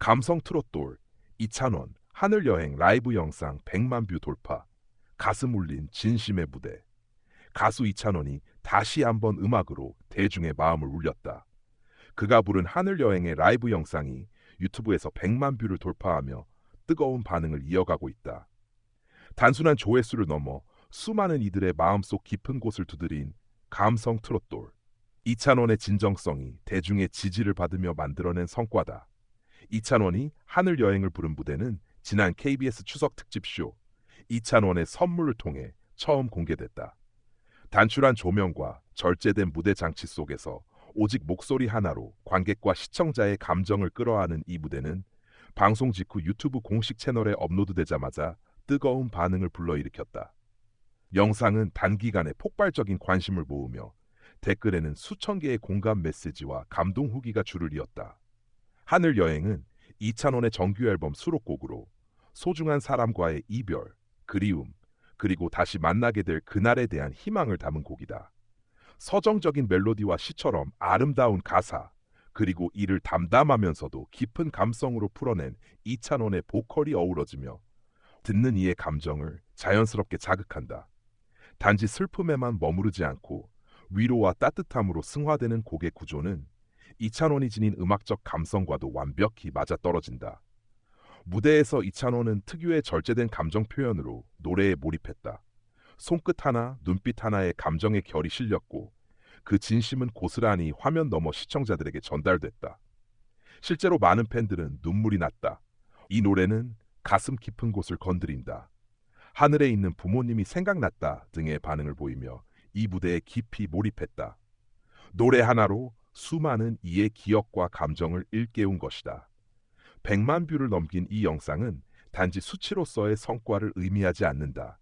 감성 트롯돌 이찬원 하늘여행 라이브 영상 100만 뷰 돌파 가슴 울린 진심의 무대 가수 이찬원이 다시 한번 음악으로 대중의 마음을 울렸다. 그가 부른 하늘여행의 라이브 영상이 유튜브에서 100만 뷰를 돌파하며 뜨거운 반응을 이어가고 있다. 단순한 조회수를 넘어 수많은 이들의 마음속 깊은 곳을 두드린 감성 트롯돌. 이찬원의 진정성이 대중의 지지를 받으며 만들어낸 성과다. 이찬원이 하늘 여행을 부른 무대는 지난 KBS 추석 특집쇼 이찬원의 선물을 통해 처음 공개됐다. 단출한 조명과 절제된 무대 장치 속에서 오직 목소리 하나로 관객과 시청자의 감정을 끌어안은 이 무대는 방송 직후 유튜브 공식 채널에 업로드되자마자 뜨거운 반응을 불러일으켰다. 영상은 단기간에 폭발적인 관심을 모으며 댓글에는 수천 개의 공감 메시지와 감동 후기가 줄을 이었다. 하늘 여행은 이찬원의 정규 앨범 수록곡으로 소중한 사람과의 이별, 그리움, 그리고 다시 만나게 될 그날에 대한 희망을 담은 곡이다. 서정적인 멜로디와 시처럼 아름다운 가사, 그리고 이를 담담하면서도 깊은 감성으로 풀어낸 이찬원의 보컬이 어우러지며 듣는 이의 감정을 자연스럽게 자극한다. 단지 슬픔에만 머무르지 않고 위로와 따뜻함으로 승화되는 곡의 구조는 이찬원이 지닌 음악적 감성과도 완벽히 맞아떨어진다. 무대에서 이찬원은 특유의 절제된 감정 표현으로 노래에 몰입했다. 손끝 하나, 눈빛 하나의 감정의 결이 실렸고 그 진심은 고스란히 화면 너머 시청자들에게 전달됐다. 실제로 많은 팬들은 눈물이 났다. 이 노래는 가슴 깊은 곳을 건드린다. 하늘에 있는 부모님이 생각났다 등의 반응을 보이며 이 무대에 깊이 몰입했다. 노래 하나로 수많은 이의 기억과 감정을 일깨운 것이다. 100만 뷰를 넘긴 이 영상은 단지 수치로서의 성과를 의미하지 않는다.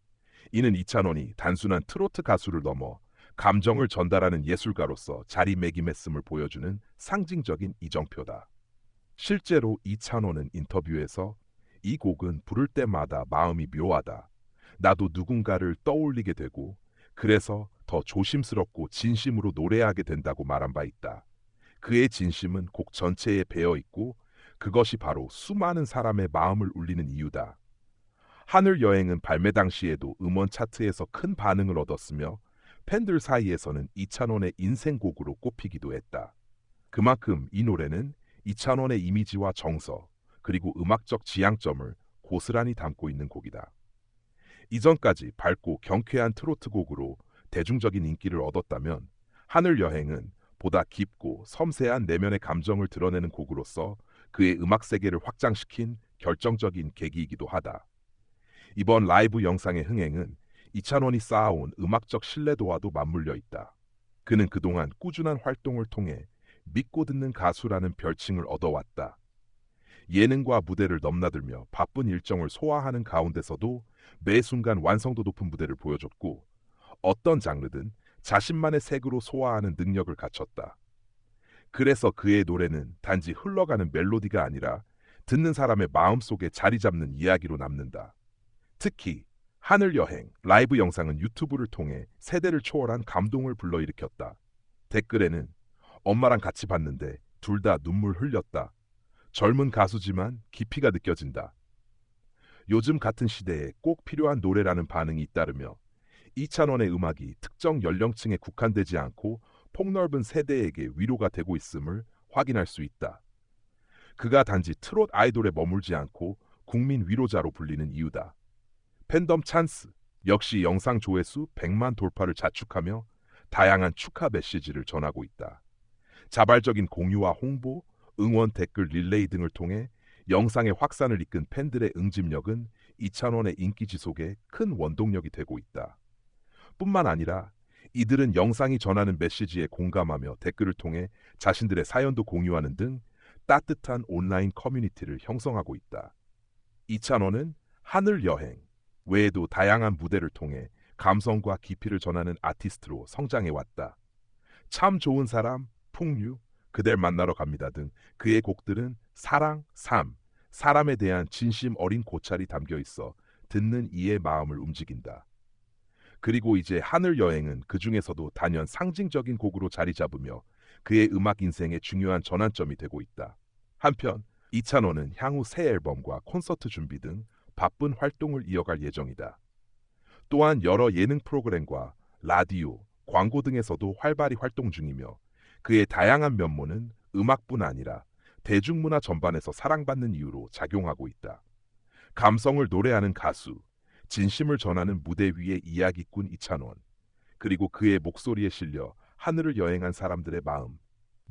이는 이찬원이 단순한 트로트 가수를 넘어 감정을 전달하는 예술가로서 자리매김했음을 보여주는 상징적인 이정표다. 실제로 이찬원은 인터뷰에서 이 곡은 부를 때마다 마음이 묘하다. 나도 누군가를 떠올리게 되고 그래서 더 조심스럽고 진심으로 노래하게 된다고 말한 바 있다. 그의 진심은 곡 전체에 배어 있고 그것이 바로 수많은 사람의 마음을 울리는 이유다. 하늘 여행은 발매 당시에도 음원 차트에서 큰 반응을 얻었으며 팬들 사이에서는 이찬원의 인생곡으로 꼽히기도 했다. 그만큼 이 노래는 이찬원의 이미지와 정서, 그리고 음악적 지향점을 고스란히 담고 있는 곡이다. 이전까지 밝고 경쾌한 트로트 곡으로 대중적인 인기를 얻었다면 하늘 여행은 보다 깊고 섬세한 내면의 감정을 드러내는 곡으로서 그의 음악 세계를 확장시킨 결정적인 계기이기도 하다. 이번 라이브 영상의 흥행은 이찬원이 쌓아온 음악적 신뢰도와도 맞물려 있다. 그는 그동안 꾸준한 활동을 통해 믿고 듣는 가수라는 별칭을 얻어왔다. 예능과 무대를 넘나들며 바쁜 일정을 소화하는 가운데서도 매 순간 완성도 높은 무대를 보여줬고 어떤 장르든 자신만의 색으로 소화하는 능력을 갖췄다. 그래서 그의 노래는 단지 흘러가는 멜로디가 아니라 듣는 사람의 마음속에 자리 잡는 이야기로 남는다. 특히 하늘 여행 라이브 영상은 유튜브를 통해 세대를 초월한 감동을 불러일으켰다. 댓글에는 엄마랑 같이 봤는데 둘 다 눈물 흘렸다. 젊은 가수지만 깊이가 느껴진다. 요즘 같은 시대에 꼭 필요한 노래라는 반응이 잇따르며 이찬원의 음악이 특정 연령층에 국한되지 않고 폭넓은 세대에게 위로가 되고 있음을 확인할 수 있다. 그가 단지 트롯 아이돌에 머물지 않고 국민 위로자로 불리는 이유다. 팬덤 찬스 역시 영상 조회수 100만 돌파를 자축하며 다양한 축하 메시지를 전하고 있다. 자발적인 공유와 홍보, 응원 댓글 릴레이 등을 통해 영상의 확산을 이끈 팬들의 응집력은 이찬원의 인기 지속에 큰 원동력이 되고 있다. 뿐만 아니라 이들은 영상이 전하는 메시지에 공감하며 댓글을 통해 자신들의 사연도 공유하는 등 따뜻한 온라인 커뮤니티를 형성하고 있다. 이찬원은 하늘 여행 외에도 다양한 무대를 통해 감성과 깊이를 전하는 아티스트로 성장해 왔다. 참 좋은 사람, 풍류, 그댈 만나러 갑니다 등 그의 곡들은 사랑, 삶, 사람에 대한 진심 어린 고찰이 담겨 있어 듣는 이의 마음을 움직인다. 그리고 이제 하늘 여행은 그 중에서도 단연 상징적인 곡으로 자리 잡으며 그의 음악 인생의 중요한 전환점이 되고 있다. 한편 이찬원은 향후 새 앨범과 콘서트 준비 등 바쁜 활동을 이어갈 예정이다. 또한 여러 예능 프로그램과 라디오, 광고 등에서도 활발히 활동 중이며 그의 다양한 면모는 음악뿐 아니라 대중문화 전반에서 사랑받는 이유로 작용하고 있다. 감성을 노래하는 가수, 진심을 전하는 무대 위의 이야기꾼 이찬원, 그리고 그의 목소리에 실려 하늘을 여행한 사람들의 마음,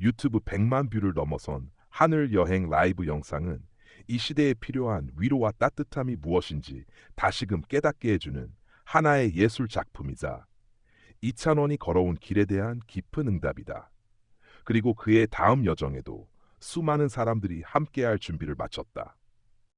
유튜브 100만 뷰를 넘어선 하늘 여행 라이브 영상은 이 시대에 필요한 위로와 따뜻함이 무엇인지 다시금 깨닫게 해주는 하나의 예술 작품이자 이찬원이 걸어온 길에 대한 깊은 응답이다. 그리고 그의 다음 여정에도 수많은 사람들이 함께할 준비를 마쳤다.